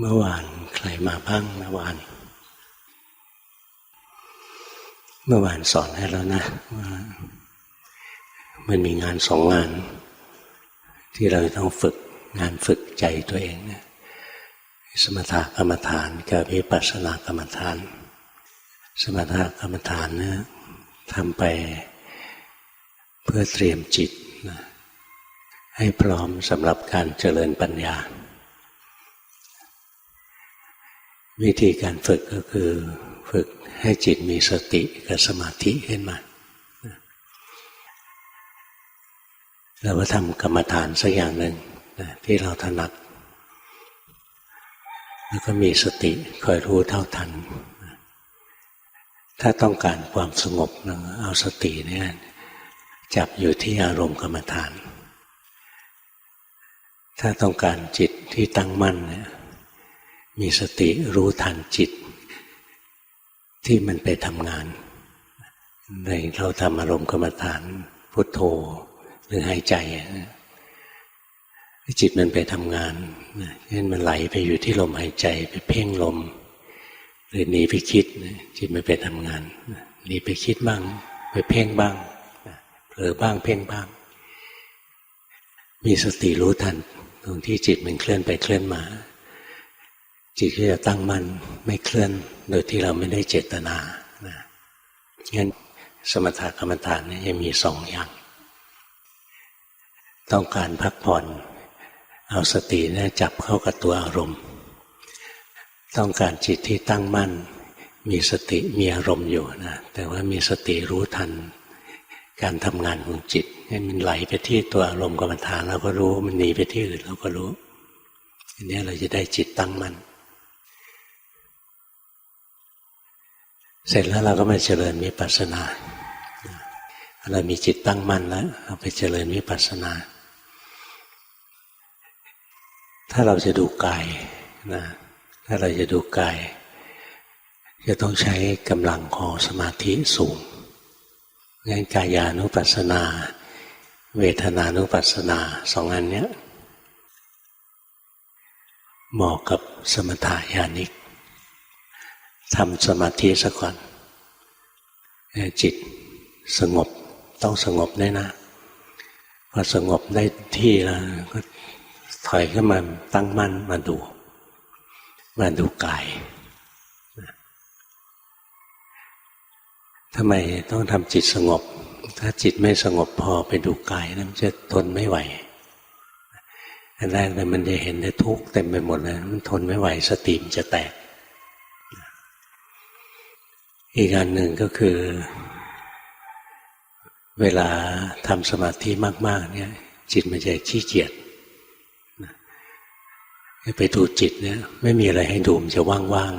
เมื่อวานใครมาบ้างเมื่อวาน เมื่อวานสอนให้แล้วนะว่ามันมีงานสองงาน ที่เราต้องฝึกงานฝึกใจตัวเองนะสมถกรรมฐานกับวิปัสสนากรรมฐาน สมถกรรมฐานนะทำไปเพื่อเตรียมจิตนะให้พร้อมสำหรับการเจริญปัญญา วิธีการฝึกก็คือฝึกให้จิตมีสติกับสมาธิขึ้นมาเราก็ทำกรรมฐานสักอย่างหนึ่งที่เราถนัด แล้วก็มีสติคอยรู้เท่าทัน ถ้าต้องการความสงบเอาสติเนี่ยจับอยู่ที่อารมณ์กรรมฐาน ถ้าต้องการจิตที่ตั้งมั่นเนี่ย มีสติรู้ทันจิต ที่มันไปทำงานในเราทำอารมณ์กรรมฐาน พุทโธหรือหายใจจิตมันไปทำงานเช่นมันไหลไปอยู่ที่ลมหายใจไปเพ่งลม หรือหนีไปคิด จิตมันไปทำงานหนีไปคิดบ้าง ไปเพ่งบ้างเผลอบ้างเพ่งบ้าง มีสติรู้ทัน ตรงที่จิตมันเคลื่อนไปเคลื่อนมา จิตก็จะตั้งมั่นไม่เคลื่อน โดยที่เราไม่ได้เจตนานะงั้นสมถกรรมฐานนี่จะมีสองอย่าง ต้องการพักผ่อน เอาสติเนี่ยจับเข้ากับตัวอารมณ์ ต้องการจิตที่ตั้งมั่น มีสติมีอารมณ์อยู่นะแต่ว่ามีสติรู้ทัน การทำงานของจิตให้มันไหลไปที่ตัวอารมณ์กรรมฐานเราก็รู้ มันหนีไปที่อื่นเราก็รู้อันนี้เราจะได้จิตตั้งมั่น เสร็จแล้วเราก็มาเจริญวิปัสสนาเรามีจิตตั้งมั่นแล้วเราไปเจริญวิปัสสนา ถ้าเราจะดูกายนะถ้าเราจะดูกาย จะต้องใช้กำลังของสมาธิสูงงั้นกายานุปัสสนา เวทนานุปัสสนาสองอันเนี้ยเหมาะกับสมถายานิก ทำสมาธิซะก่อนจิตสงบต้องสงบได้นะพอสงบได้ที่แล้วก็ถอยขึ้นมาตั้งมั่นมาดู มาดูกายทำไมต้องทำจิตสงบ ถ้าจิตไม่สงบพอไปดูกายนั้นจะทนไม่ไหวอันแรกเลยมันจะเห็นได้ทุกข์เต็มไปหมดเลยมันทนไม่ไหวสติมจะแตก อีกอันหนึ่งก็คือ เวลาทำสมาธิมาก ๆ เนี่ย จิตมันจะขี้เกียจไปดูจิตเนี่ย ไม่มีอะไรให้ดูมันจะว่าง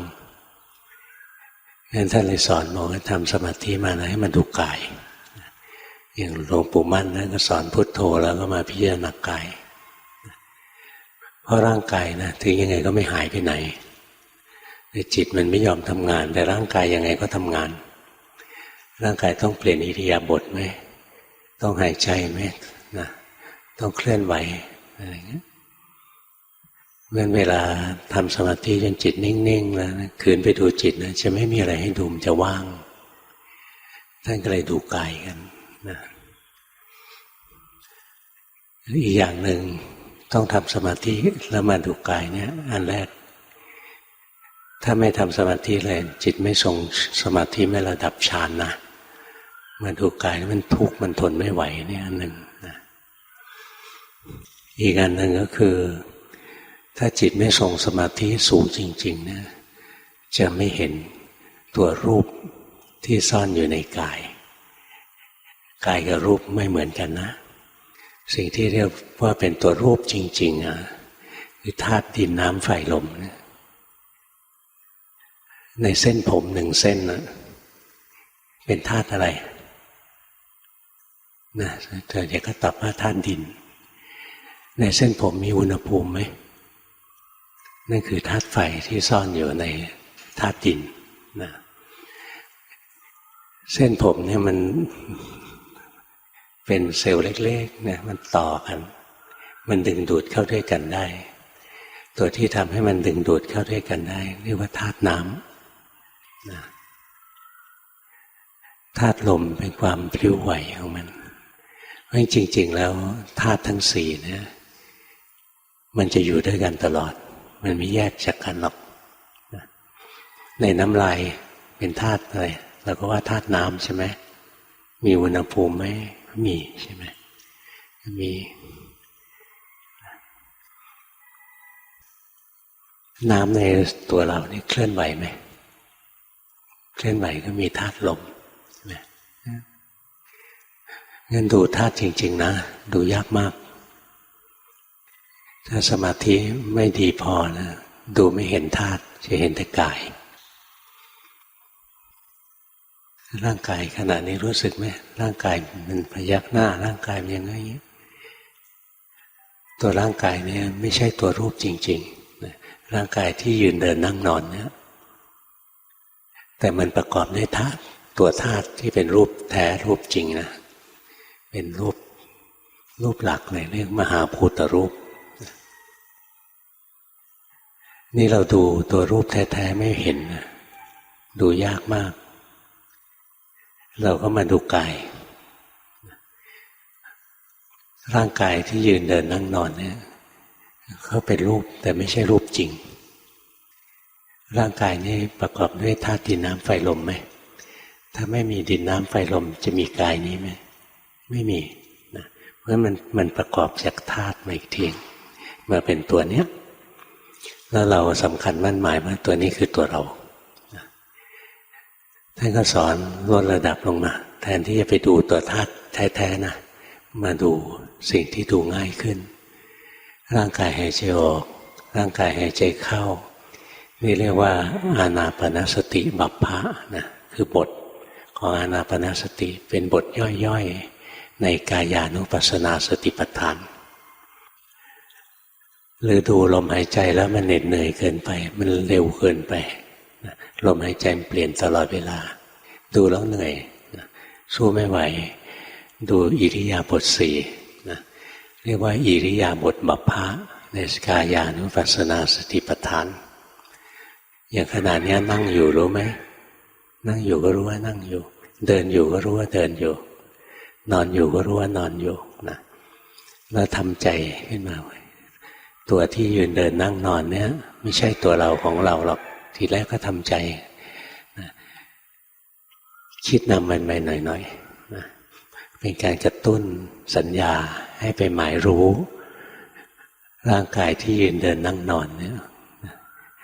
ๆงั้นท่านเลยสอนบอกให้ทำสมาธิมานะให้มันดูกาย อย่างหลวงปู่มั่นนะก็สอนพุทโธแล้วก็มาพิจารณากาย เพราะร่างกายนะถึงยังไงก็ไม่หายไปไหน จิตมันไม่ยอมทำงาน แต่ร่างกายยังไงก็ทำงาน ร่างกายต้องเปลี่ยนอิริยาบถไหมต้องหายใจไหมนะต้องเคลื่อนไหวอะไรเงี้ยเมื่อเวลาทำสมาธิจนจิตนิ่งๆแล้วคืนไปดูจิตนะจะไม่มีอะไรให้ดูมันจะว่าง ท่านก็เลยดูกายกันนะอีกอย่างหนึ่งต้องทำสมาธิแล้วมาดูกายเนี่ย อันแรก ถ้าไม่ทำสมาธิเลยจิตไม่ทรงสมาธิไม่ระดับฌานนะมาดูกายมันทุกข์มันทนไม่ไหวนี่อันหนึ่งนะอีกอันหนึ่งก็คือ ถ้าจิตไม่ทรงสมาธิสูงจริงๆเนี่ยจะไม่เห็นตัวรูปที่ซ่อนอยู่ในกาย กายกับรูปไม่เหมือนกันนะ สิ่งที่เรียกว่าเป็นตัวรูปจริง ๆอะคือธาตุดินน้ำไฟลมเนี่ย ในเส้นผมหนึ่งเส้นนะเป็นธาตุอะไรนะเธอจะก็ตอบว่าธาตุดิน ในเส้นผมมีอุณหภูมิไหมนั่นคือธาตุไฟที่ซ่อนอยู่ในธาตุดินนะเส้นผมเนี่ยมันเป็นเซลล์เล็กๆนะมันต่อกัน มันดึงดูดเข้าด้วยกันได้ ตัวที่ทำให้มันดึงดูดเข้าด้วยกันได้เรียกว่าธาตุน้ำ ธาตุลมเป็นความพลิ้วไหวของมันเพราะจริง ๆ แล้วธาตุทั้งสี่เนี่ยมันจะอยู่ด้วยกันตลอด มันไม่แยกจากกันหรอก ในน้ำลายเป็นธาตุอะไรเราก็ว่าธาตุน้ำใช่ไหมมีอุณหภูมิไหมมีใช่ไหมมีน้ำในตัวเรานี่เคลื่อนไหวไหม เคลื่อนไหวก็มีธาตุลมงั้นดูธาตุจริง ๆ นะ ดูยากมาก ถ้าสมาธิไม่ดีพอนะดูไม่เห็นธาตุจะเห็นแต่กาย ร่างกายขณะนี้รู้สึกไหมร่างกายมันพยักหน้า ร่างกายมันยังไงตัวร่างกายเนี่ยไม่ใช่ตัวรูปจริงๆร่างกายที่ยืนเดินนั่งนอนเนี่ย แต่มันประกอบด้วยธาตุตัวธาตุที่เป็นรูปแท้รูปจริงนะ เป็นรูปรูปหลักเลยเรียกมหาภูตรูป นี่เราดูตัวรูปแท้ ๆ ไม่เห็น ดูยากมาก เราก็มาดูกาย ร่างกายที่ยืนเดินนั่งนอนเนี่ยเขาเป็นรูปแต่ไม่ใช่รูปจริง ร่างกายนี่ประกอบด้วยธาตุดินน้ำไฟลมไหม ถ้าไม่มีดินน้ำไฟลมจะมีกายนี้ไหม ไม่มีนะเพราะมันมันประกอบจากธาตุมาอีกทีมาเป็นตัวเนี้ย แล้วเราสำคัญมั่นหมายว่าตัวนี้คือตัวเรา ท่านก็สอนลดระดับลงมา แทนที่จะไปดูตัวธาตุแท้ๆนะ มาดูสิ่งที่ดูง่ายขึ้น ร่างกายหายใจออก ร่างกายหายใจเข้า นี่เรียกว่าอานาปนสติบัพพะนะคือบทของอานาปนสติเป็นบทย่อยๆ ในกายานุปัสสนาสติปัฏฐาน หรือดูลมหายใจแล้วมันเหน็ดเหนื่อยเกินไป มันเร็วเกินไปลมหายใจเปลี่ยนตลอดเวลา ดูแล้วเหนื่อยสู้ไม่ไหว ดูอิริยาบถสี่เรียกว่าอิริยาบถบัพพะในสกายานุปัสสนาสติปัฏฐาน อย่างขนาดนี้นั่งอยู่รู้ไหมนั่งอยู่ก็รู้ว่านั่งอยู่ เดินอยู่ก็รู้ว่าเดินอยู่ นอนอยู่ก็รู้ว่านอนอยู่นะแล้วทำใจขึ้นมาไว้ตัวที่ยืนเดินนั่งนอนเนี้ยไม่ใช่ตัวเราของเราหรอกทีแรกก็ทำใจนะคิดนำมันไปหน่อยๆนะเป็นการกระตุ้นสัญญาให้ไปหมายรู้ ร่างกายที่ยืนเดินนั่งนอนเนี่ย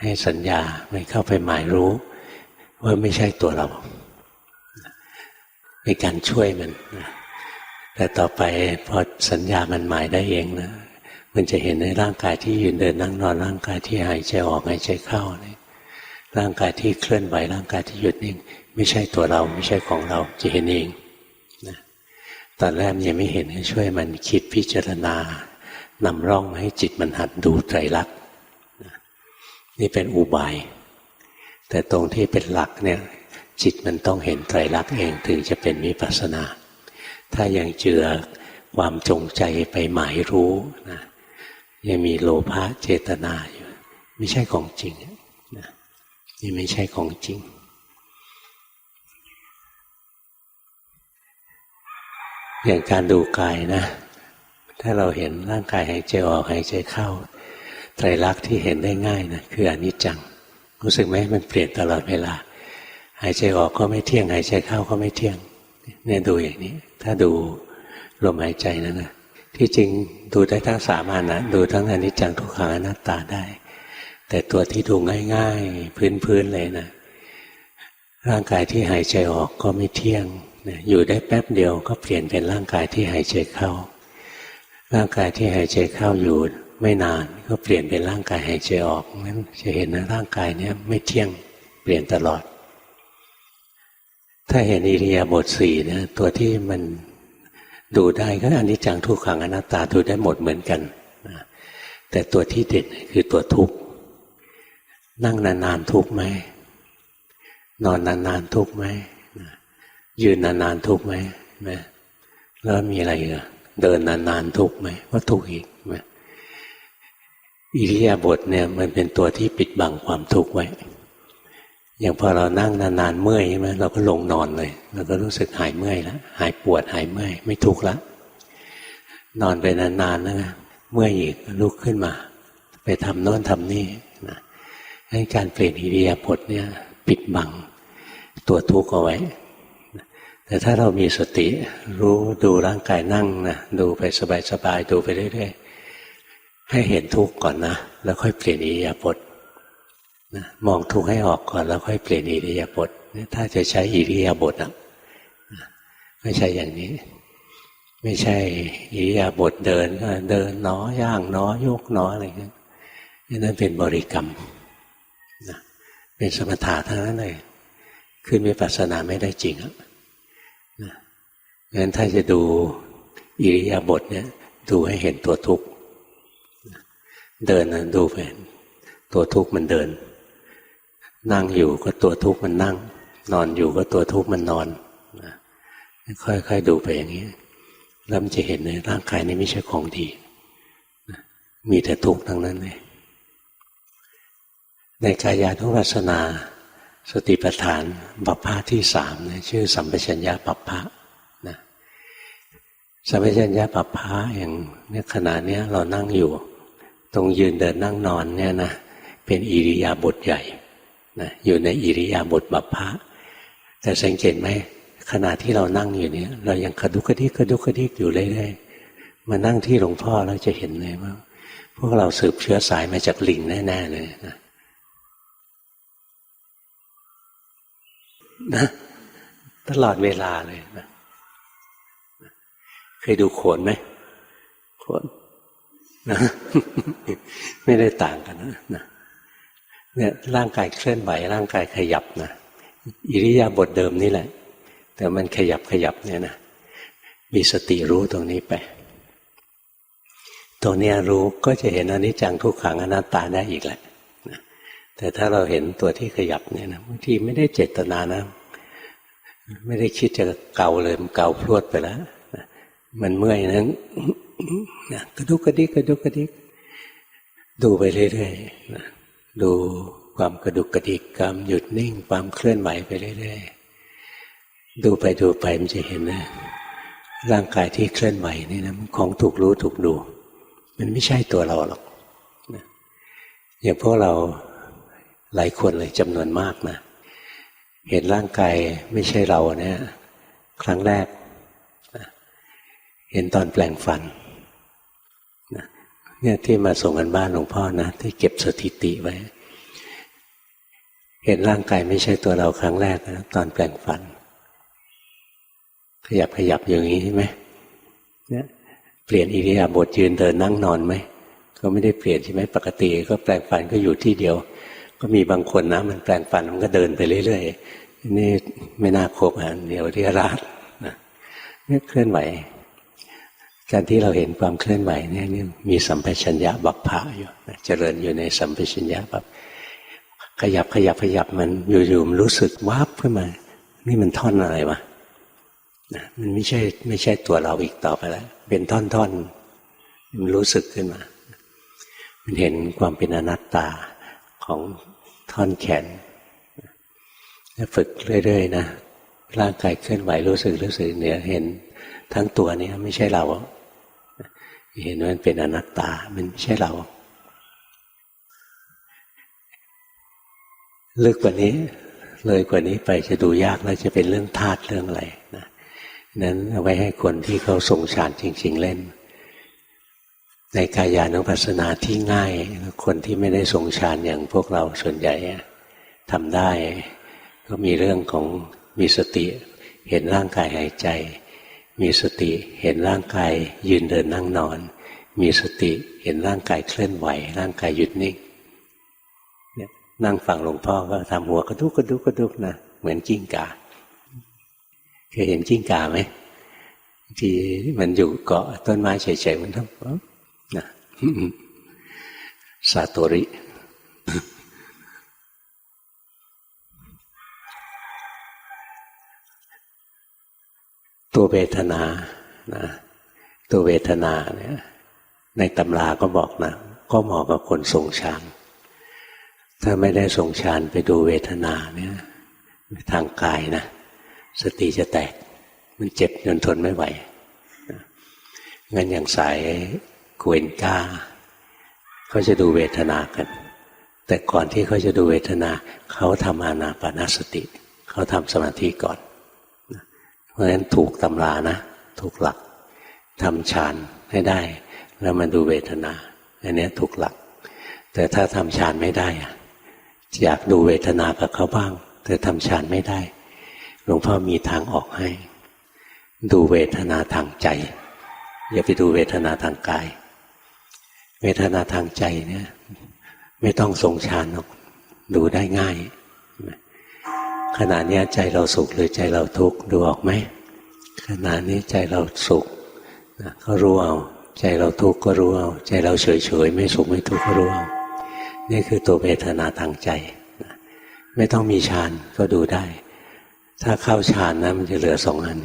ให้สัญญาไม่เข้าไปหมายรู้ ว่าไม่ใช่ตัวเราเป็นการช่วยมัน แต่ต่อไปพอสัญญามันหมายได้เองนะมันจะเห็นในร่างกายที่ยืนเดินนั่งนอนร่างกายที่หายใจออกหายใจเข้านี่ร่างกายที่เคลื่อนไหวร่างกายที่หยุดนิ่งไม่ใช่ตัวเราไม่ใช่ของเราจะเห็นเองนะตอนแรกยังไม่เห็นช่วยมันคิดพิจารณานำร่องให้จิตมันหัดดูไตรลักษณ์ นี่เป็นอุบาย แต่ตรงที่เป็นหลักเนี่ยจิตมันต้องเห็นไตรลักษณ์เองถึงจะเป็นวิปัสสนา ถ้ายังเจือความจงใจไปหมายรู้นะยังมีโลภะเจตนาอยู่ไม่ใช่ของจริงนะนี่ไม่ใช่ของจริง อย่างการดูกายนะ ถ้าเราเห็นร่างกายหายใจออกหายใจเข้า ไตรลักษณ์ที่เห็นได้ง่ายนะคืออนิจจัง รู้สึกไหมมันเปลี่ยนตลอดเวลา หายใจออกก็ไม่เที่ยง หายใจเข้าก็ไม่เที่ยง เนี่ยดูอย่างนี้ ถ้าดูลมหายใจนั่นนะที่จริงดูได้ทั้งสามานะดูทั้งอนิจจังทุกขังอนัตตาได้ แต่ตัวที่ดูง่ายๆ พื้นๆเลยนะร่างกายที่หายใจออกก็ไม่เที่ยงอยู่ได้แป๊บเดียวก็เปลี่ยนเป็นร่างกายที่หายใจเข้า ร่างกายที่หายใจเข้าอยู่ ไม่นานก็เปลี่ยนเป็นร่างกายหายใจออกนั้นจะเห็นนะร่างกายเนี้ยไม่เที่ยงเปลี่ยนตลอด ถ้าเห็นอิริยาบถสี่นะตัวที่มันดูได้ก็อนิจจังทุกขังอนัตตาดูได้หมดเหมือนกันแต่ตัวที่เด่นคือตัวทุกข์นั่งนานๆทุกข์ไหมนอนนานๆทุกข์ไหมยืนนานๆทุกข์ไหมแล้วมีอะไรอีกเดินนานๆทุกข์ไหมว่าทุกข์อีกไหม อิริยาบถเนี่ยมันเป็นตัวที่ปิดบังความทุกข์ไว้ อย่างพอเรานั่งนานๆเมื่อยใช่ไหมเราก็ลงนอนเลยเราก็รู้สึกหายเมื่อยแล้วหายปวดหายเมื่อยไม่ทุกข์ละนอนไปนานๆนะเมื่อยอีกลุกขึ้นมา ไปทำโน้นทำนี่นะให้การเปลี่ยนอิริยาบถเนี่ยปิดบังตัวทุกข์เอาไว้ แต่ถ้าเรามีสติรู้ดูร่างกายนั่งนะดูไปสบายๆดูไปเรื่อยๆ ให้เห็นทุกข์ก่อนนะ แล้วค่อยเปลี่ยนอิริยาบถนะมองทุกข์ให้ออกก่อน แล้วค่อยเปลี่ยนอิริยาบถถ้าจะใช้อิริยาบถอะไม่ใช่อย่างนี้ ไม่ใช่อิริยาบถเดินก็เดินหนอย่างหนอยกหนออะไรเงี้ยนั่นเป็นบริกรรมนะเป็นสมถะทั้งนั้นเลย ขึ้นวิปัสสนาไม่ได้จริงอะนะงั้นถ้าจะดูอิริยาบถเนี่ยดูให้เห็นตัวทุกข์ เดินนะดูไปตัวทุกข์มันเดิน นั่งอยู่ก็ตัวทุกข์มันนั่ง นอนอยู่ก็ตัวทุกข์มันนอนค่อยๆดูไปอย่างนี้แล้วมันจะเห็นในร่างกายนี้ไม่ใช่ของดีมีแต่ทุกข์ทั้งนั้นเลยในกายานุปัสสนา สติปัฏฐานบัพพะที่สามนะชื่อสัมปชัญญะบัพพะนะสัมปชัญญะบัพพะอย่างเนี่ยขณะเนี้ยเรานั่งอยู่ ตรงยืนเดินนั่งนอนเนี่ยนะเป็นอิริยาบถใหญ่นะอยู่ในอิริยาบถบัพพะแต่สังเกตไหมขณะที่เรานั่งอยู่เนี่ย เรายังกระดุกกระดิกกระดุกกระดิกอยู่เรื่อยๆมานั่งที่หลวงพ่อเราจะเห็นเลยว่า พวกเราสืบเชื้อสายมาจากลิงแน่ๆเลยนะนะตลอดเวลาเลยนะเคยดูโขนไหมโขน นะไม่ได้ต่างกันนะเนี่ยร่างกายเคลื่อนไหว ร่างกายขยับนะอิริยาบถเดิมนี่แหละ แต่มันขยับขยับเนี่ยนะมีสติรู้ตรงนี้ไปตรงนี้รู้ก็จะเห็นอนิจจังทุกขังอนัตตาได้อีกแหละแต่ถ้าเราเห็นตัวที่ขยับเนี่ยนะบางทีไม่ได้เจตนานะ ไม่ได้คิดจะเก่าเลยมันเก่าพรวดไปแล้วมันเมื่อยนั้น กระดุกกระดิกกระดุกกระดิกดูไปเรื่อยๆดูความกระดุกกระดิกกรรมหยุดนิ่ง ความเคลื่อนไหวไปเรื่อยๆดูไปดูไปมันจะเห็นนะ ร่างกายที่เคลื่อนไหวนี่นะของถูกรู้ถูกดู มันไม่ใช่ตัวเราหรอกอย่างพวกเราหลายคนเลยจำนวนมากนะเห็นร่างกายไม่ใช่เราเนี่ย ครั้งแรก เห็นตอนแปลงฟัน เนี่ยที่มาส่งกันบ้านหลวงพ่อนะที่เก็บสถิติไว้ เห็นร่างกายไม่ใช่ตัวเราครั้งแรกนะตอนแปลงฟัน ขยับขยับอย่างนี้ใช่ไหมเนี่ยเปลี่ยนอิริยาบถยืนเดินนั่งนอนไหมก็ไม่ได้เปลี่ยนใช่ไหมปกติ ก็แปลงฟันก็อยู่ที่เดียว ก็มีบางคนนะ มันแปลงฟันมันก็เดินไปเรื่อยๆนี่ไม่น่าครบอะเดี๋ยวเรียราดนะนี่ยเคลื่อนไหว การที่เราเห็นความเคลื่อนไหวเนี่ยนี่มีสัมปชัญญะบัพพะอยู่เจริญอยู่ในสัมปชัญญะแบบขยับขยับขยับมันอยู่ๆมันรู้สึกวับขึ้นมา นี่มันท่อนอะไรวะนะมันไม่ใช่ไม่ใช่ตัวเราอีกต่อไปแล้วเป็นท่อนๆมันรู้สึกขึ้นมา มันเห็นความเป็นอนัตตาของท่อนแขนฝึกเรื่อยๆนะร่างกายเคลื่อนไหวรู้สึกรู้สึกเนี่ยเห็น ทั้งตัวนี้ไม่ใช่เราเห็นว่ามันเป็นอนัตตา มันไม่ใช่เรา ลึกกว่านี้ เลยกว่านี้ไปจะดูยากแล้วจะเป็นเรื่องธาตุเรื่องอะไรนะนั้นเอาไว้ให้คนที่เขาทรงฌานจริง ๆ เล่น ในกายานุปัสสนาที่ง่าย คนที่ไม่ได้ทรงฌานอย่างพวกเราส่วนใหญ่ทำได้ ก็มีเรื่องของมีสติ เห็นร่างกายหายใจ มีสติเห็นร่างกายยืนเดินนั่งนอน มีสติเห็นร่างกายเคลื่อนไหว ร่างกายหยุดนิ่งเนี่ยนั่งฟังหลวงพ่อก็ทำหัวกระดุกกระดุกกระดุกนะเหมือนจิ้งกาเคยเห็นจิ้งกาไหมที่มันอยู่เกาะต้นไม้เฉยๆมันทำนะซาโตริ ตัวเวทนานะตัวเวทนาเนี่ยในตำราก็บอกนะ ก็เหมาะกับคนทรงฌานถ้าไม่ได้ทรงฌานไปดูเวทนาเนี่ยทางกายนะ สติจะแตก มันเจ็บจนทนไม่ไหวงั้นอย่างสายกวนก้าเขาจะดูเวทนากัน แต่ก่อนที่เขาจะดูเวทนา เขาทำอานาปนาสติ เขาทำสมาธิก่อน เพราะฉะนั้นถูกตำรานะ ถูกหลักทำฌานให้ได้ แล้วมาดูเวทนาอันนี้ถูกหลัก แต่ถ้าทำฌานไม่ได้อะอยากดูเวทนากับเขาบ้าง แต่ทำฌานไม่ได้หลวงพ่อมีทางออกให้ ดูเวทนาทางใจ อย่าไปดูเวทนาทางกาย เวทนาทางใจเนี่ย ไม่ต้องทรงฌานหรอกดูได้ง่าย ขณะนี้ใจเราสุขหรือใจเราทุกข์ดูออกไหมขณะนี้ใจเราสุขก็รู้เอาใจเราทุกข์ก็รู้เอาใจเราเฉยเฉยไม่สุขไม่ทุกข์ก็รู้เอานี่คือตัวเวทนาทางใจไม่ต้องมีฌานก็ดูได้ ถ้าเข้าฌานนะมันจะเหลือสองอัน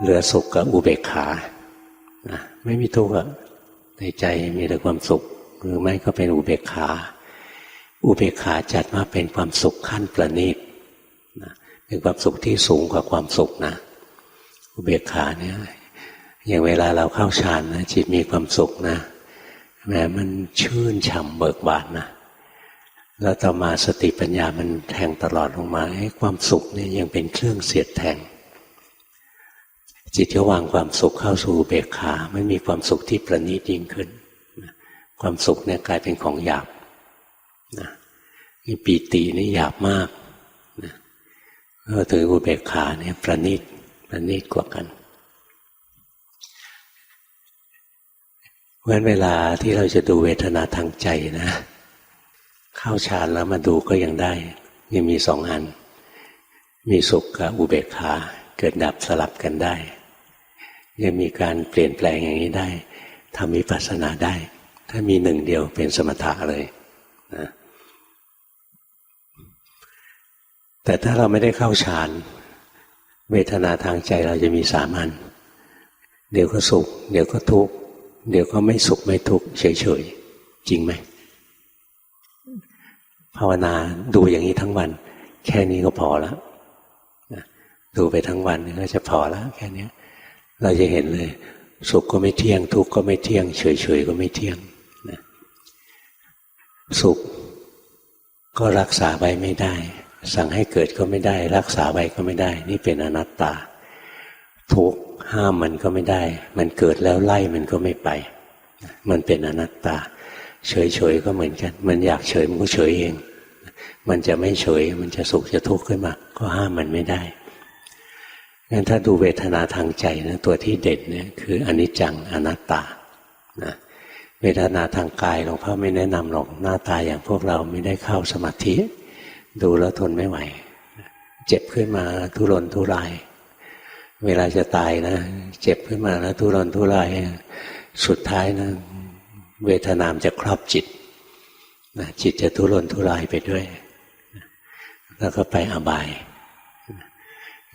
เหลือสุขกับอุเบกขาไม่มีทุกข์ในใจมีแต่ความสุข หรือไม่ก็เป็นอุเบกขา อุเบกขาจัดว่าเป็นความสุขขั้นประณีต เป็นความสุขที่สูงกว่าความสุขนะอุเบกขาเนี่ยอย่างเวลาเราเข้าฌานนะจิตมีความสุขนะแม้มันชื่นฉ่ำเบิกบานนะแล้วต่อมาสติปัญญามันแทงตลอดลงมาให้ความสุขเนี่ยยังเป็นเครื่องเสียดแทง จิตก็วางความสุขเข้าสู่เบกขาไม่มีความสุขที่ประณีตยิ่งขึ้น ความสุขเนี่ยกลายเป็นของหยาบนะปีตินี่หยาบมาก ก็ถืออุเบกขาเนี่ยประณีตประณีตกว่ากันเพราะนเวลาที่เราจะดูเวทนาทางใจนะ เข้าฌานแล้วมาดูก็ยังได้ยังมีสองอัน มีสุขกับอุเบกขาเกิดดับสลับกันได้ยังมีการเปลี่ยนแปลงอย่างนี้ได้ทำวิปัสสนาได้ ถ้ามีหนึ่งเดียวเป็นสมถะเลยนะ แต่ถ้าเราไม่ได้เข้าฌานเวทนาทางใจเราจะมีสามัญเดี๋ยวก็สุข เดี๋ยวก็ทุกข์ เดี๋ยวก็ไม่สุขไม่ทุกข์เฉยๆ จริงไหม ภาวนาดูอย่างนี้ทั้งวัน แค่นี้ก็พอแล้วดูไปทั้งวันก็จะพอแล้วแค่นี้เราจะเห็นเลย สุขก็ไม่เที่ยง ทุกข์ก็ไม่เที่ยง เฉยๆ ก็ไม่เที่ยงนะสุขก็รักษาไว้ไม่ได้ สั่งให้เกิดก็ไม่ได้ รักษาไว้ก็ไม่ได้ นี่เป็นอนัตตา ทุกห้ามมันก็ไม่ได้ มันเกิดแล้วไล่มันก็ไม่ไป มันเป็นอนัตตา เฉยๆก็เหมือนกัน มันอยากเฉยมันก็เฉยเอง มันจะไม่เฉย มันจะสุขจะทุกข์ขึ้นมา ก็ห้ามมันไม่ได้งั้นถ้าดูเวทนาทางใจนะตัวที่เด่นเนี่ยคืออนิจจังอนัตตานะเวทนาทางกายหลวงพ่อไม่แนะนำหรอกหน้าตาอย่างพวกเราไม่ได้เข้าสมาธิ ดูแล้วทนไม่ไหว เจ็บขึ้นมาทุรนทุราย เวลาจะตายนะ เจ็บขึ้นมาแล้วทุรนทุราย สุดท้ายนะ เวทนามจะครอบจิตนะจิตจะทุรนทุรายไปด้วย แล้วก็ไปอบาย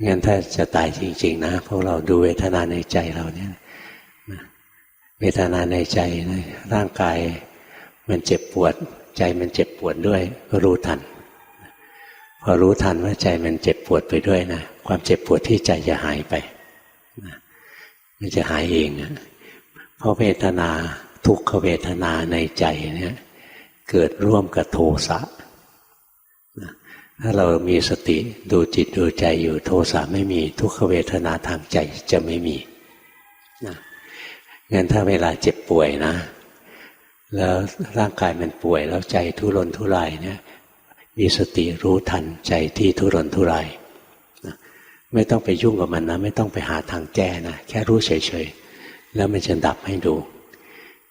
งั้นถ้าจะตายจริง ๆ นะพวกเราดูเวทนาในใจเราเนี่ยเวทนาในใจนะร่างกายมันเจ็บปวด ใจมันเจ็บปวดด้วยก็รู้ทัน พอรู้ทันว่าใจมันเจ็บปวดไปด้วยนะความเจ็บปวดที่ใจจะหายไปมันจะหายเองนะเพราะเวทนาทุกขเวทนาในใจเนี่ยเกิดร่วมกับโทสะถ้าเรามีสติดูจิตดูใจอยู่โทสะไม่มีทุกขเวทนาทางใจจะไม่มีนะงั้นถ้าเวลาเจ็บป่วยนะ แล้วร่างกายมันป่วยแล้วใจทุรนทุรายเนี่ย มีสติรู้ทันใจที่ทุรนทุรายนะไม่ต้องไปยุ่งกับมันนะ ไม่ต้องไปหาทางแก้นะแค่รู้เฉยๆแล้วมันจะดับให้ดู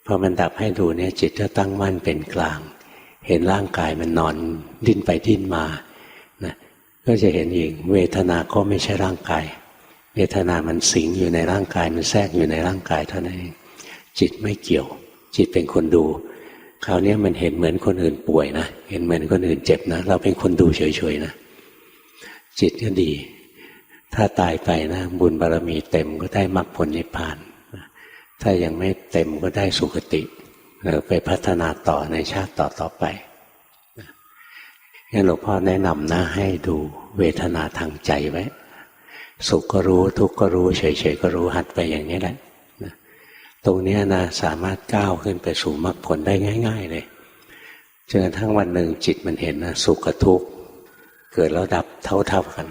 พอมันดับให้ดูเนี่ยจิตจะตั้งมั่นเป็นกลาง เห็นร่างกายมันนอนดิ้นไปดิ้นมานะก็จะเห็นอีกเวทนาก็ไม่ใช่ร่างกาย เวทนามันสิงอยู่ในร่างกายมันแทรกอยู่ในร่างกายเท่านั้นเองจิตไม่เกี่ยว จิตเป็นคนดู คราวนี้มันเห็นเหมือนคนอื่นป่วยนะ เห็นเหมือนคนอื่นเจ็บนะ เราเป็นคนดูเฉยๆนะ จิตก็ดี ถ้าตายไปนะ บุญบารรมีเต็มก็ได้มรรคผลนิพพาน ถ้ายังไม่เต็มก็ได้สุคติหรือไปพัฒนาต่อในชาติต่อต่อไปงั้นหลวงพ่อแนะนำนะให้ดูเวทนาทางใจไว้ สุขก็รู้ทุกข์ก็รู้ เฉยๆก็รู้หัดไปอย่างนี้แหละ ตรงนี้นะสามารถก้าวขึ้นไปสู่มรรคผลได้ง่าย ๆ เลยจนกระทั่งวันหนึ่งจิตมันเห็นนะสุขกับทุกข์เกิดแล้วดับเท่าๆกัน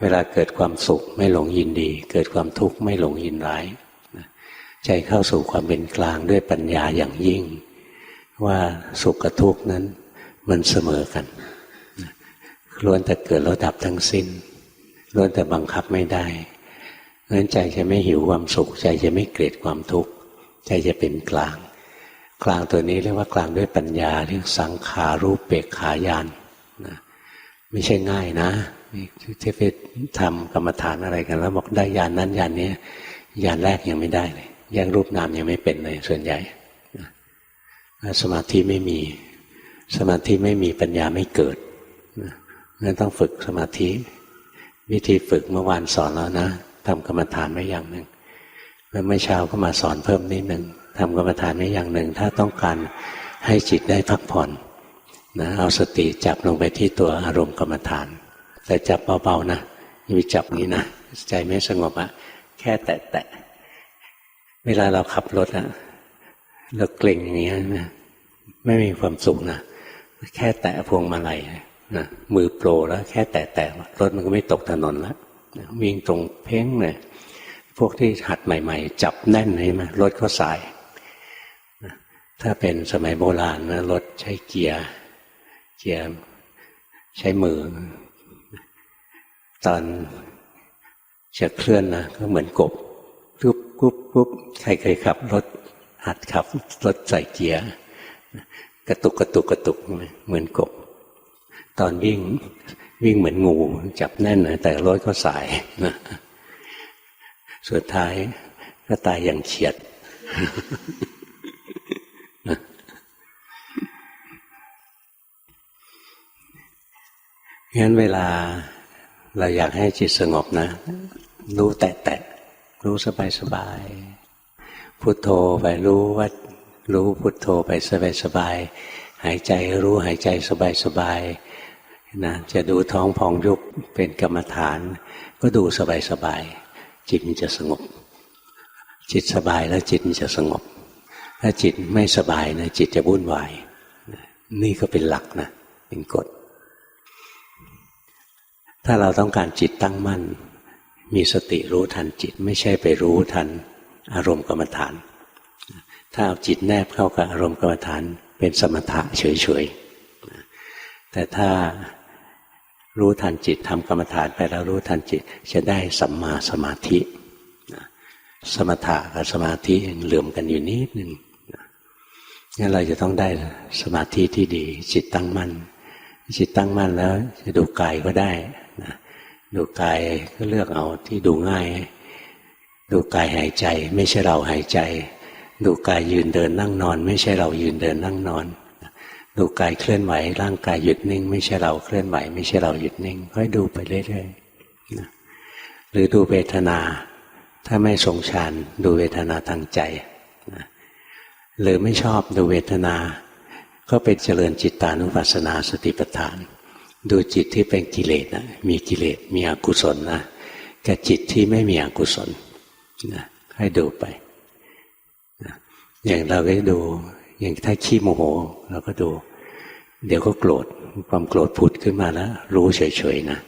เวลาเกิดความสุขไม่หลงยินดี เกิดความทุกข์ไม่หลงยินร้ายใจเข้าสู่ความเป็นกลางด้วยปัญญาอย่างยิ่ง ว่าสุขกับทุกข์นั้นมันเสมอกันล้วนแต่เกิดแล้วดับทั้งสิ้นล้วนแต่บังคับไม่ได้ นั้นใจจะไม่หิวความสุข ใจจะไม่เกลียดความทุกข์ ใจจะเป็นกลาง กลางตัวนี้เรียกว่ากลางด้วยปัญญาเรียกสังขารูปเปกขายานนะไม่ใช่ง่ายนะที่ไปทำกรรมฐานอะไรกัน แล้วบอกได้ยานนั้นยานนี้ยานแรกยังไม่ได้เลยยังรูปนามยังไม่เป็นเลยส่วนใหญ่สมาธิไม่มี สมาธิไม่มีปัญญาไม่เกิดนั่นต้องฝึกสมาธิ วิธีฝึกเมื่อวานสอนแล้วนะ ทำกรรมฐานไม่อย่างหนึ่งแล้วเมื่อเช้าก็มาสอนเพิ่มนิดหนึ่งทำกรรมฐานไม่อย่างหนึ่ง ถ้าต้องการให้จิตได้พักผ่อนนะเอาสติจับลงไปที่ตัวอารมณ์กรรมฐาน แต่จับเบาๆนะอย่าไปจับนี้นะใจไม่สงบอะแค่แตะๆเวลาเราขับรถอะเราเกร็งอย่างเงี้ยนะไม่มีความสุขนะแค่แตะพวงมาลัยนะมือโปรแล้ว แค่แตะแตะรถมันก็ไม่ตกถนนแล้ว วิ่งตรงเพ่งเลยพวกที่หัดใหม่ ๆ จับแน่นใช่ไหมรถก็สาย ถ้าเป็นสมัยโบราณนะรถใช้เกียร์ เกียร์ใช้มือ ตอนจะเคลื่อนนะก็เหมือนกบปุ๊บปุ๊บปุ๊บใครเคยขับรถ หัดขับรถใส่เกียร์ กระตุกกระตุกกระตุกเหมือนกบ ตอนวิ่ง วิ่งเหมือนงู จับแน่นนะแต่รถก็สายนะสุดท้ายก็ตายอย่างเฉียด งั้นเวลาเราอยากให้จิตสงบนะ รู้แตะแตะรู้สบายสบายพุโทโธไปรู้ว่ารู้พุทโธไปสบายสบายหายใจรู้หายใจสบายสบาย นะจะดูท้องพองยุบเป็นกรรมฐาน ก็ดูสบายสบายจิตมันจะสงบ จิตสบายแล้วจิตมันจะสงบ ถ้าจิตไม่สบายนะจิตจะวุ่นวายนี่ก็เป็นหลักนะเป็นกฎ ถ้าเราต้องการจิตตั้งมั่น มีสติรู้ทันจิตไม่ใช่ไปรู้ทันอารมณ์กรรมฐาน ถ้าเอาจิตแนบเข้ากับอารมณ์กรรมฐาน เป็นสมถะเฉยๆแต่ถ้า รู้ทันจิตทำกรรมฐานไปแล้วรู้ทันจิต จะได้สัมมาสมาธิสมถะกับสมาธิเหลื่อมกันอยู่นิดหนึ่งงั้นเราจะต้องได้สมาธิที่ดี จิตตั้งมั่น จิตตั้งมั่นแล้ว จะดูกายก็ได้นะดูกายก็เลือกเอาที่ดูง่าย ดูกายหายใจ ไม่ใช่เราหายใจ ดูกายยืนเดินนั่งนอน ไม่ใช่เรายืนเดินนั่งนอน ดูกายเคลื่อนไหวร่างกายหยุดนิ่ง ไม่ใช่เราเคลื่อนไหว ไม่ใช่เราหยุดนิ่งค่อยดูไปเรื่อยๆหรือดูเวทนา ถ้าไม่ทรงฌานดูเวทนาทางใจหรือไม่ชอบดูเวทนา ก็เป็นเจริญจิตตานุปัสสนาสติปัฏฐาน ดูจิตที่เป็นกิเลสนะมีกิเลสมีอกุศลนะกับจิตที่ไม่มีอกุศลนะให้ดูไปอย่างเราก็ดู อย่างถ้าขี้โมโหเราก็ดู เดี๋ยวก็โกรธความโกรธผุดขึ้นมาแล้ว รู้เฉยๆนะ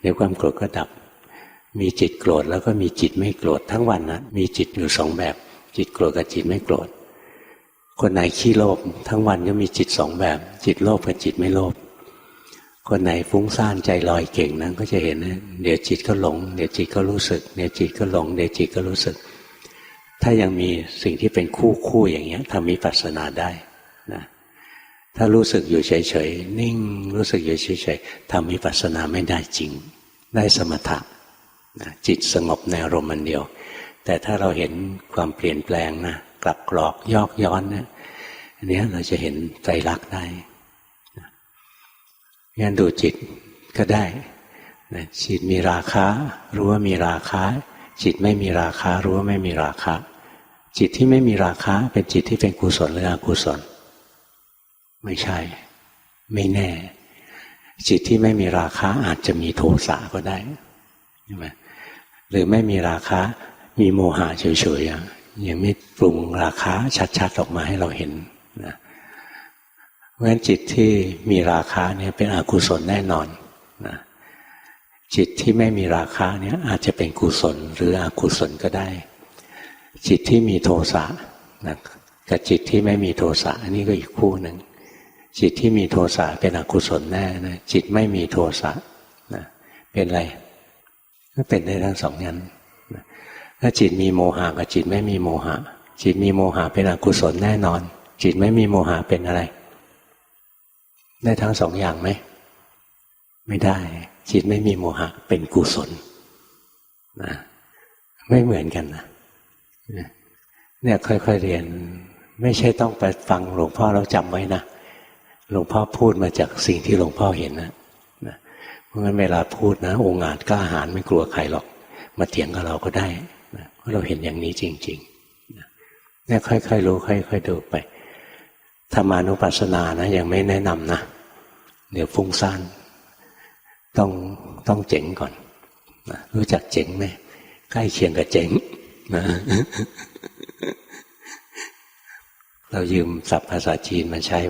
เดี๋ยวความโกรธก็ดับ มีจิตโกรธแล้วก็มีจิตไม่โกรธทั้งวันนะมีจิตอยู่สองแบบ จิตโกรธกับจิตไม่โกรธคนไหนขี้โลภทั้งวันก็มีจิตสองแบบ จิตโลภกับจิตไม่โลภคนไหนฟุ้งซ่านใจลอยเก่งนั้นก็จะเห็นนะเดี๋ยวจิตก็หลง เดี๋ยวจิตก็รู้สึก เดี๋ยวจิตก็หลง เดี๋ยวจิตก็รู้สึก ถ้ายังมีสิ่งที่เป็นคู่คู่อย่างเงี้ยทำมิปัสสนาได้นะถ้ารู้สึกอยู่เฉยๆนิ่งรู้สึกอยู่เฉยๆทำมิปัสสนาไม่ได้จริง ได้สมถะนะจิตสงบในอารมณ์มันเดียว แต่ถ้าเราเห็นความเปลี่ยนแปลงนะกลับกรอกยอกย้อนเนะอันนี้เราจะเห็นใจรักได้งั้นดูจิตก็ได้นะจิตมีราคะ รู้ว่ามีราคะ จิตไม่มีราคารู้ว่าไม่มีราคะ จิตที่ไม่มีราคะเป็นจิตที่เป็นกุศลหรืออกุศล ไม่ใช่ ไม่แน่ จิตที่ไม่มีราคะอาจจะมีโทสะก็ได้ใช่ไหมหรือไม่มีราคะ มีโมหะเฉยๆยังไม่ปรุงราคะชัดๆออกมาให้เราเห็นนะเพราะฉะนั้นจิตที่มีราคะเนี่ยเป็นอกุศลแน่นอนนะจิตที่ไม่มีราคะเนี่ยอาจจะเป็นกุศลหรืออกุศลก็ได้ จิตที่มีโทสะนะกับจิตที่ไม่มีโทสะอันนี้ก็อีกคู่หนึ่งจิตที่มีโทสะเป็นอกุศลแน่นะจิตไม่มีโทสะนะเป็นอะไรก็เป็นได้ทั้งสองอย่างถ้าจิตมีโมหะกับจิตไม่มีโมหะ จิตมีโมหะเป็นอกุศลแน่นอน จิตไม่มีโมหะเป็นอะไร ได้ทั้งสองอย่างไหมไม่ได้ จิตไม่มีโมหะเป็นกุศลนะไม่เหมือนกันนะ เนี่ยค่อยๆเรียน ไม่ใช่ต้องไปฟังหลวงพ่อแล้วจำไว้นะหลวงพ่อพูดมาจากสิ่งที่หลวงพ่อเห็นนะเพราะงั้นเวลาพูดนะ องค์อาจกล้าหาญไม่กลัวใครหรอก มาเถียงกับเราก็ได้นะเพราะเราเห็นอย่างนี้จริงๆเนี่ยค่อยๆรู้ค่อยๆดูไปธรรมานุปัสสนานะยังไม่แนะนำนะเดี๋ยวฟุ้งซ่านต้องต้องเจ๋งก่อนนะรู้จักเจ๋งไหมใกล้เคียงกับเจ๋ง นะเรายืมศัพท์ภาษาจีนมาใช้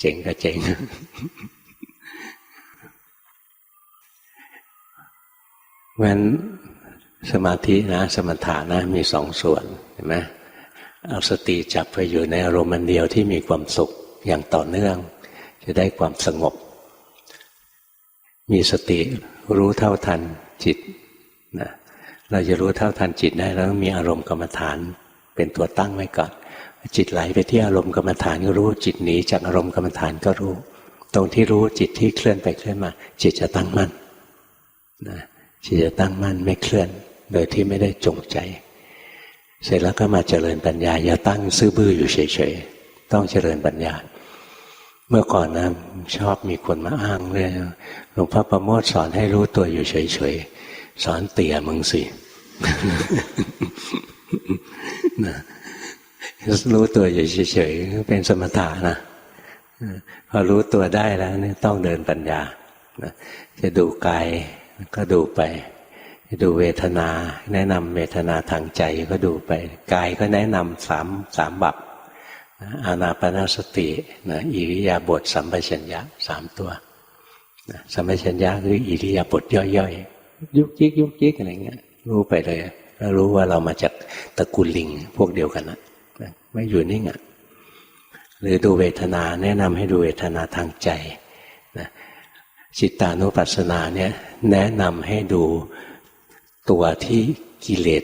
เจ๋งกับเจ๋ง เพราะฉะนั้นสมาธินะสมถะนะมีสองส่วนเห็นไหมเอาสติจับไปอยู่ในอารมณ์เดียวที่มีความสุขอย่างต่อเนื่อง จะได้ความสงบ มีสติรู้เท่าทันจิตนะ เราจะรู้เท่าทันจิตได้แล้วมีอารมณ์กรรมฐาน เป็นตัวตั้งไว้ก่อนจิตไหลไปที่อารมณ์กรรมฐานก็รู้จิตหนีจากอารมณ์กรรมฐานก็รู้ ตรงที่รู้จิตที่เคลื่อนไปเคลื่อนมา จิตจะตั้งมั่นนะจิตจะตั้งมั่นไม่เคลื่อน โดยที่ไม่ได้จงใจ เสร็จแล้วก็มาเจริญปัญญาอย่าตั้งซื่อบื้ออยู่เฉยๆต้องเจริญปัญญา เมื่อก่อนนะชอบมีคนมาอ้างเลยหลวงพ่อประโมทสอนให้รู้ตัวอยู่เฉยๆสอนเตี่ยมึงสิ นะรู้ตัวอยู่เฉยๆเป็นสมถะนะพอรู้ตัวได้แล้วนี่ต้องเดินปัญญาจะดูกายก็ดูไปจะดูเวทนา แนะนำเวทนาทางใจก็ดูไป กายก็แนะนำสามสามบับอานาปนาสตินะอิริยาบถสัมปชัญญะสามตัวสัมปชัญญะคืออิริยาบถย่อยๆ ยุกยิกยุกยิกอะไรเงี้ย รู้ไปเลยรู้ว่าเรามาจากตระกูลลิงพวกเดียวกันนะไม่อยู่นิ่งอะหรือดูเวทนาแนะนำให้ดูเวทนาทางใจนะจิตตานุปัสสนาเนี่ยแนะนำให้ดูตัวที่กิเลส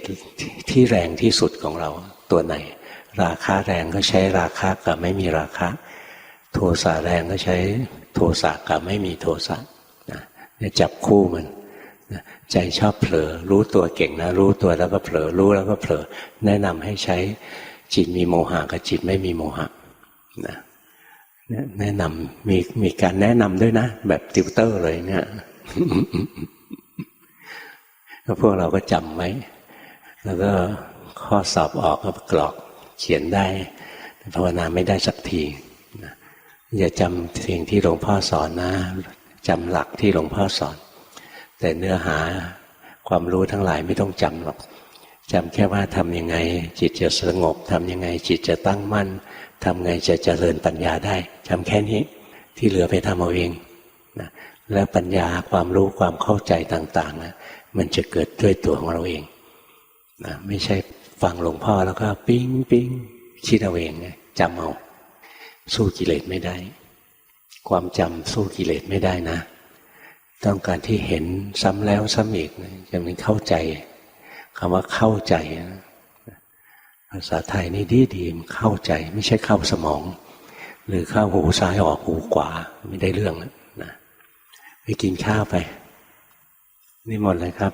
ที่แรงที่สุดของเราตัวไหน ราคาแรงก็ใช้ราคากับไม่มีราคาโทสะแรงก็ใช้โทสะกับไม่มีโทสะนะจับคู่มัน ใจชอบเผลอรู้ตัวเก่งนะ รู้ตัวแล้วก็เผลอรู้แล้วก็เผลอแนะนำให้ใช้จิตมีโมหะกับจิตไม่มีโมหะนะแนะนำมีมีการแนะนำด้วยนะ แบบติวเตอร์เลยเนี่ยพวกเราก็จำไว้ แล้วก็ข้อสอบออกก็กรอกเขียนได้ภาวนาไม่ได้สักทีอย่าจำสิ่งที่หลวงพ่อสอนนะจำหลักที่หลวงพ่อสอน แต่เนื้อหาความรู้ทั้งหลายไม่ต้องจำหรอกจำแค่ว่าทำยังไง จิตจะสงบทำยังไง จิตจะตั้งมั่นทำไงจะเจริญปัญญาได้จำแค่นี้ที่เหลือไปทำเอาเองนะแล้วปัญญาความรู้ความเข้าใจต่างๆนะมันจะเกิดด้วยตัวของเราเองนะไม่ใช่ฟังหลวงพ่อแล้วก็ปิ้งปิ้งคิดเอาเองจำเอาสู้กิเลสไม่ได้ ความจำสู้กิเลสไม่ได้นะ ต้องการที่เห็นซ้ำแล้วซ้ำอีกจะเป็นเข้าใจคำว่าเข้าใจภาษาไทยนี่ดีดีเข้าใจ ไม่ใช่เข้าสมอง หรือเข้าหูซ้ายออกหูขวาไม่ได้เรื่องนะไปกินข้าวไป นี่หมดเลยครับ